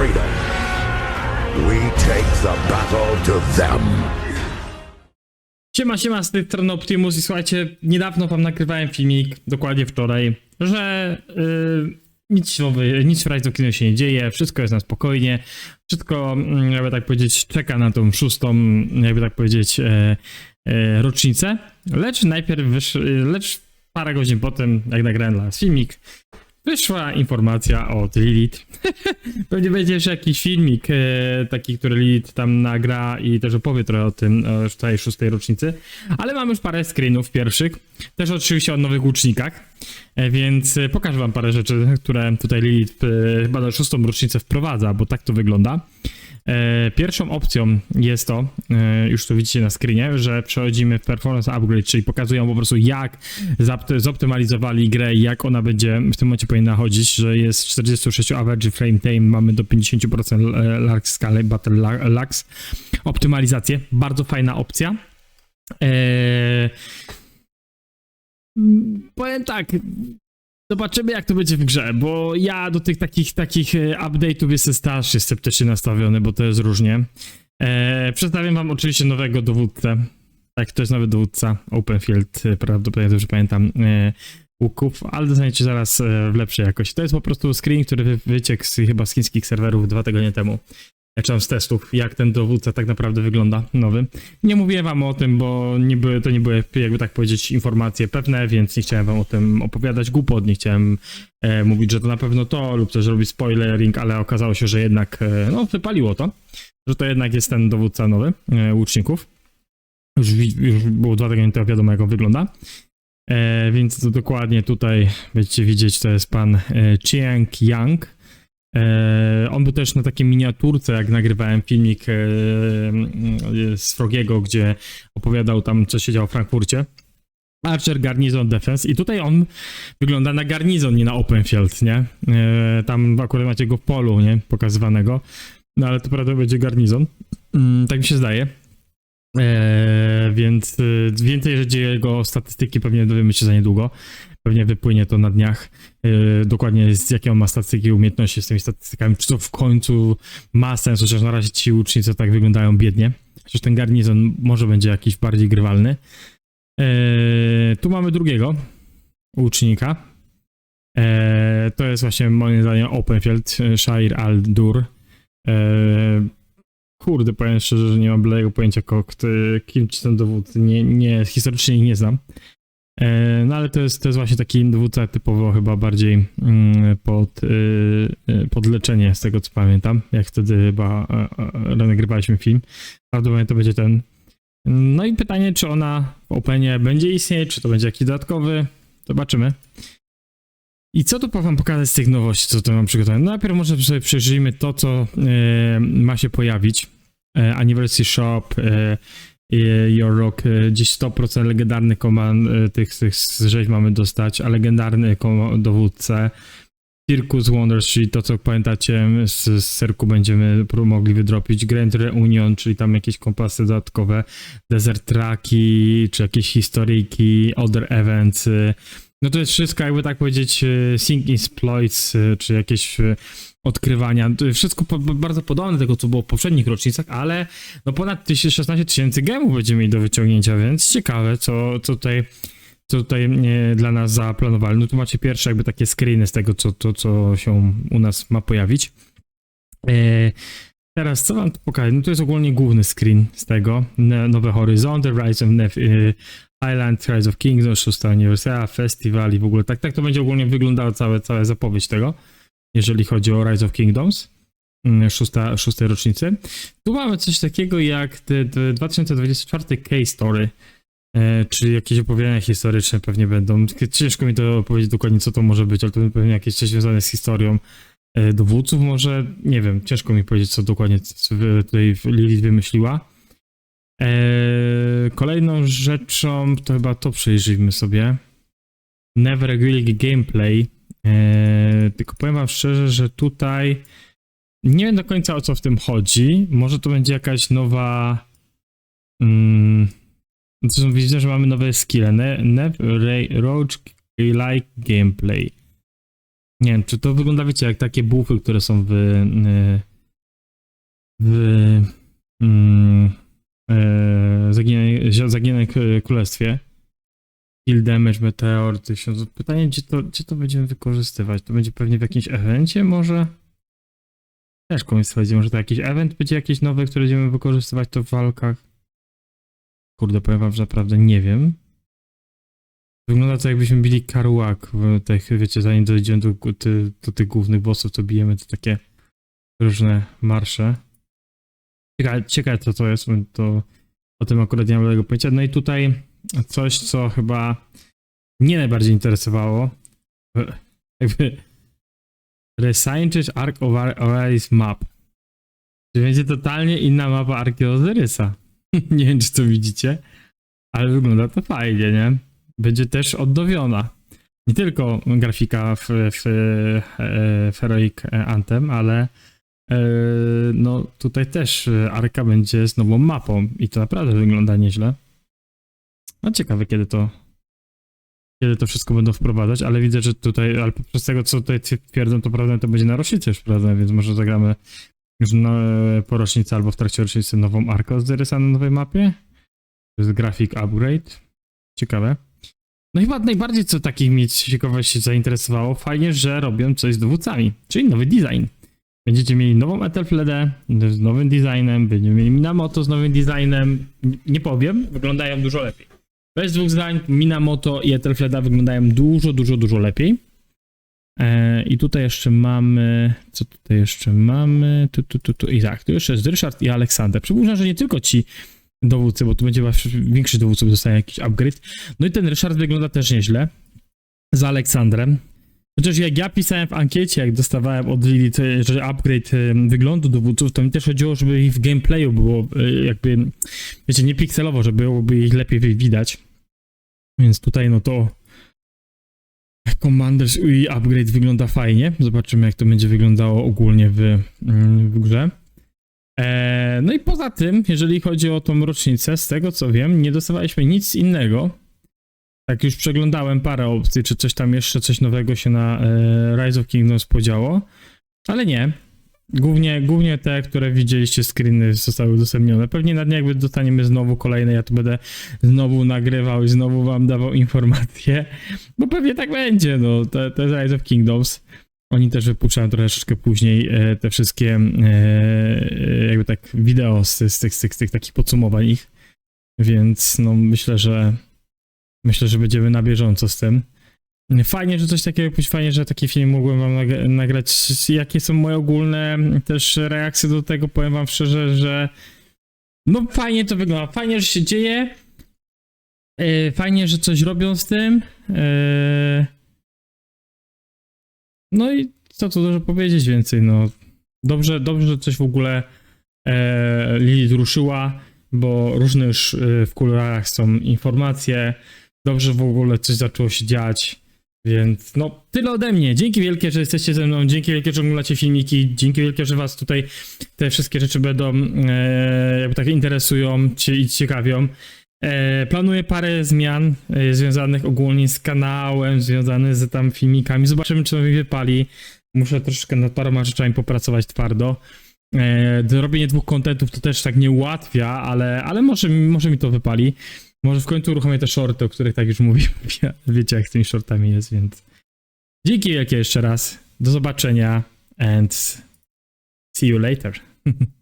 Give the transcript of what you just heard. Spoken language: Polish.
freedom. We take the battle to them. Siema, siema, z tej strony Optimus i słuchajcie, niedawno wam nagrywałem filmik, dokładnie wczoraj, że yy, nic, nowy, nic of Kingdoms się nie dzieje, wszystko jest na spokojnie, wszystko, mm, jakby tak powiedzieć, czeka na tą szóstą, jakby tak powiedzieć, e, e, rocznicę, lecz najpierw wysz, lecz parę godzin potem, jak nagrałem dla filmik, wyszła informacja od Lilith. Pewnie będzie jeszcze jakiś filmik e, taki, który Lilith tam nagra i też opowie trochę o tym, już tej szóstej rocznicy. Ale mam już parę screenów pierwszych. Też oczywiście o nowych łucznikach. E, więc e, pokażę wam parę rzeczy, które tutaj Lilith e, chyba na szóstą rocznicę wprowadza, bo tak to wygląda. E, Pierwszą opcją jest to, e, już to widzicie na screenie, że przechodzimy w Performance Upgrade, czyli pokazują po prostu jak zoptymalizowali grę jak ona będzie w tym momencie powinna chodzić, że jest 46 average frame time, mamy do 50% e, large scale battle la- lags, optymalizację, bardzo fajna opcja. Eee... Powiem tak, Zobaczymy, jak to będzie w grze, bo ja do tych takich, takich e, update'ów jestem strasznie sceptycznie nastawiony, bo to jest różnie. E, przedstawiam wam oczywiście nowego dowódcę. Tak, to jest nowy dowódca Openfield, e, prawdopodobnie dobrze pamiętam, e, łuków, ale dostaniecie zaraz e, w lepszej jakości. To jest po prostu screen, który wy, wyciekł z, chyba z chińskich serwerów dwa tygodnie temu. Czy tam z testów, jak ten dowódca tak naprawdę wygląda, nowy. Nie mówiłem wam o tym, bo nie były, to nie były, jakby tak powiedzieć, informacje pewne, więc nie chciałem wam o tym opowiadać głupot, nie chciałem e, mówić, że to na pewno to, lub też robić spoilering, ale okazało się, że jednak, e, no, wypaliło to, że to jednak jest ten dowódca nowy, e, łuczników. Już, już było dwa tygodnie temu wiadomo, jak on wygląda. E, więc to dokładnie tutaj będziecie widzieć, to jest pan e, Chiang Yang. E, on był też na takiej miniaturce, jak nagrywałem filmik e, e, z Frogiego, gdzie opowiadał tam, co się działo w Frankfurcie. Archer Garnizon Defense i tutaj on wygląda na garnizon, nie na open field, nie? Tam akurat macie go w polu, nie? Pokazywanego. No ale to prawda będzie garnizon. Mm, tak mi się zdaje. E, więc więcej rzeczy jego statystyki pewnie dowiemy się za niedługo. Pewnie wypłynie to na dniach. E, dokładnie z jakie on ma statystyki umiejętności z tymi statystykami. Czy to w końcu ma sens, chociaż na razie ci łucznicy tak wyglądają biednie. Chociaż ten garnizon może będzie jakiś bardziej grywalny. E, tu mamy drugiego łucznika. E, to jest właśnie moim zdaniem Openfield, e, Shair al-Dur. Kurde, powiem szczerze, że nie mam bladego pojęcia, kto, kim ci ten dowódcy, nie, nie, historycznie ich nie znam. E, no ale to jest, to jest właśnie taki dowódca typowo chyba bardziej mm, pod, y, y, pod leczenie, z tego co pamiętam, jak wtedy chyba e, e, nagrywaliśmy film. Prawdopodobnie to będzie ten. No i pytanie, czy ona w Openie będzie istnieć, czy to będzie jakiś dodatkowy, zobaczymy. I co tu wam pokazać z tych nowości, co tu mam przygotowane? No najpierw może sobie przejrzyjmy to, co ma się pojawić. Anniversary Shop, Your Rock, e, gdzieś 100% legendarnych komand e, tych, tych rzeźb mamy dostać, a legendarny dowódcę. Circus Wonders, czyli to, co pamiętacie, z, z serku będziemy mogli wydropić. Grand Reunion, czyli tam jakieś kompasy dodatkowe, Desert Traki, czy jakieś historyjki, Other Events. No to jest wszystko, jakby tak powiedzieć, e, Sync Exploits, e, czy jakieś e, odkrywania. Wszystko po, bardzo podobne do tego, co było w poprzednich rocznicach, ale no ponad 16 tysięcy gemów będziemy mieli do wyciągnięcia, więc ciekawe, co, co tutaj co tutaj dla nas zaplanowali. No tu macie pierwsze jakby takie screeny z tego, co, to, co się u nas ma pojawić. Teraz co wam tu pokażę? No to jest ogólnie główny screen z tego. Nowe Horyzonty, Rise of Nef- Island, Rise of Kingdoms, szósta aniwersaria, festiwal i w ogóle tak, tak to będzie ogólnie wyglądała całe, cała zapowiedź tego, jeżeli chodzi o Rise of Kingdoms, mm, szósta, szóstej rocznicy. Tu mamy coś takiego jak te, te 2024 Case Story, e, czy jakieś opowiadania historyczne pewnie będą. Ciężko mi to powiedzieć dokładnie, co to może być, ale to pewnie jakieś coś związane z historią e, dowódców może, nie wiem, ciężko mi powiedzieć, co dokładnie tutaj Lilith wymyśliła. Eee, kolejną rzeczą to chyba to przejrzyjmy sobie. Never Really Gameplay. Eee, tylko powiem wam szczerze, że tutaj nie wiem do końca o co w tym chodzi. Może to będzie jakaś nowa. Mm, zresztą widzę, że mamy nowe skille. Ne, Never Roach Like Gameplay. Nie wiem, czy to wygląda, wiecie, jak takie bufy, które są w, e, w mm, e, zaginionej k- królestwie. Kill damage, meteor, tysiąc. Pytanie, gdzie to, gdzie to będziemy wykorzystywać? To będzie pewnie w jakimś evencie może? Ciężko mi stwierdzić, może to jakiś event będzie jakiś nowy, który będziemy wykorzystywać to w walkach? Kurde, powiem wam, że naprawdę nie wiem. Wygląda to jakbyśmy bili Karuak w tych, wiecie, zanim dojdziemy do, do, do tych głównych bossów, to bijemy te takie różne marsze. Ciekawe, ciekawe co to jest, to o tym akurat nie mam żadnego pojęcia. No i tutaj coś, co chyba mnie najbardziej interesowało. E, Jakby Resignated Ark of Osiris Map. Czyli będzie totalnie inna mapa Arki Ozyrysa. nie wiem, czy to widzicie, ale wygląda to fajnie, nie? Będzie też odnowiona. Nie tylko grafika w, w, e, w Heroic Anthem, ale e, no tutaj też e, Arka będzie z nową mapą i to naprawdę wygląda nieźle. No ciekawe, kiedy to kiedy to wszystko będą wprowadzać, ale widzę, że tutaj, ale poprzez tego, co tutaj twierdzą, to prawda, to będzie na rocznicę już, prawda, więc może zagramy już na, po rocznicy albo w trakcie rocznicy nową arkę z Dyrysa na nowej mapie. To jest grafik upgrade. Ciekawe. No chyba najbardziej, co takich mi ciekawość zainteresowało, fajnie, że robią coś z dowódcami, czyli nowy design. Będziecie mieli nową Ethelfledę z nowym designem, będziemy mieli Minamoto z nowym designem. Nie powiem, wyglądają dużo lepiej. Bez dwóch zdań, Minamoto i Ethelfleda wyglądają dużo, dużo, dużo lepiej. E, I tutaj jeszcze mamy. Co tutaj jeszcze mamy? Tu, tu, tu, tu. I tak, tu jeszcze jest Ryszard i Aleksander. Przypuszczam, że nie tylko ci dowódcy, bo tu będzie większy dowódców dostaje jakiś upgrade. No i ten Ryszard wygląda też nieźle. Z Aleksandrem. Chociaż jak ja pisałem w ankiecie, jak dostawałem od Lili, że upgrade wyglądu dowódców, to mi też chodziło, żeby ich w gameplayu było e, jakby, wiecie, nie pikselowo, żeby byłoby ich lepiej wi- widać. Więc tutaj no to Commanders i upgrade wygląda fajnie. Zobaczymy, jak to będzie wyglądało ogólnie w, mm, w grze. E, no i poza tym, jeżeli chodzi o tą rocznicę, z tego co wiem, nie dostawaliśmy nic innego. Tak już przeglądałem parę opcji, czy coś tam jeszcze, coś nowego się na e, Rise of Kingdoms podziało, ale nie. Głównie, głównie te, które widzieliście screeny zostały udostępnione. Pewnie na dniach jakby dostaniemy znowu kolejne, ja tu będę znowu nagrywał i znowu wam dawał informacje, bo pewnie tak będzie, no, te, te Rise of Kingdoms. Oni też wypuszczają troszeczkę później e, te wszystkie e, jakby tak wideo z, z, tych, z, tych, z tych takich podsumowań ich, więc no myślę, że myślę, że będziemy na bieżąco z tym. Fajnie, że coś takiego, pójść fajnie, że taki film mogłem wam nag- nagrać. Jakie są moje ogólne też reakcje do tego? Powiem wam szczerze, że no fajnie to wygląda, fajnie, że się dzieje, e, fajnie, że coś robią z tym. e, No i co tu dużo powiedzieć więcej, no. Dobrze, dobrze, że coś w ogóle e, Lilith ruszyła, bo różne już e, w kuluarach są informacje. Dobrze w ogóle coś zaczęło się dziać. Więc no, tyle ode mnie. Dzięki wielkie, że jesteście ze mną. Dzięki wielkie, że oglądacie filmiki. Dzięki wielkie, że was tutaj te wszystkie rzeczy będą e, jakby tak interesują i ciekawią. E, planuję parę zmian e, związanych ogólnie z kanałem, związanych z tam filmikami. Zobaczymy, czy to mi wypali. Muszę troszeczkę nad paroma rzeczami popracować twardo. E, robienie dwóch kontentów to też tak nie ułatwia, ale, ale może, może mi to wypali. Może w końcu uruchomię te shorty, o których tak już mówiłem. Wiecie, jak z tymi shortami jest, więc. Dzięki wielkie jeszcze raz. Do zobaczenia and see you later.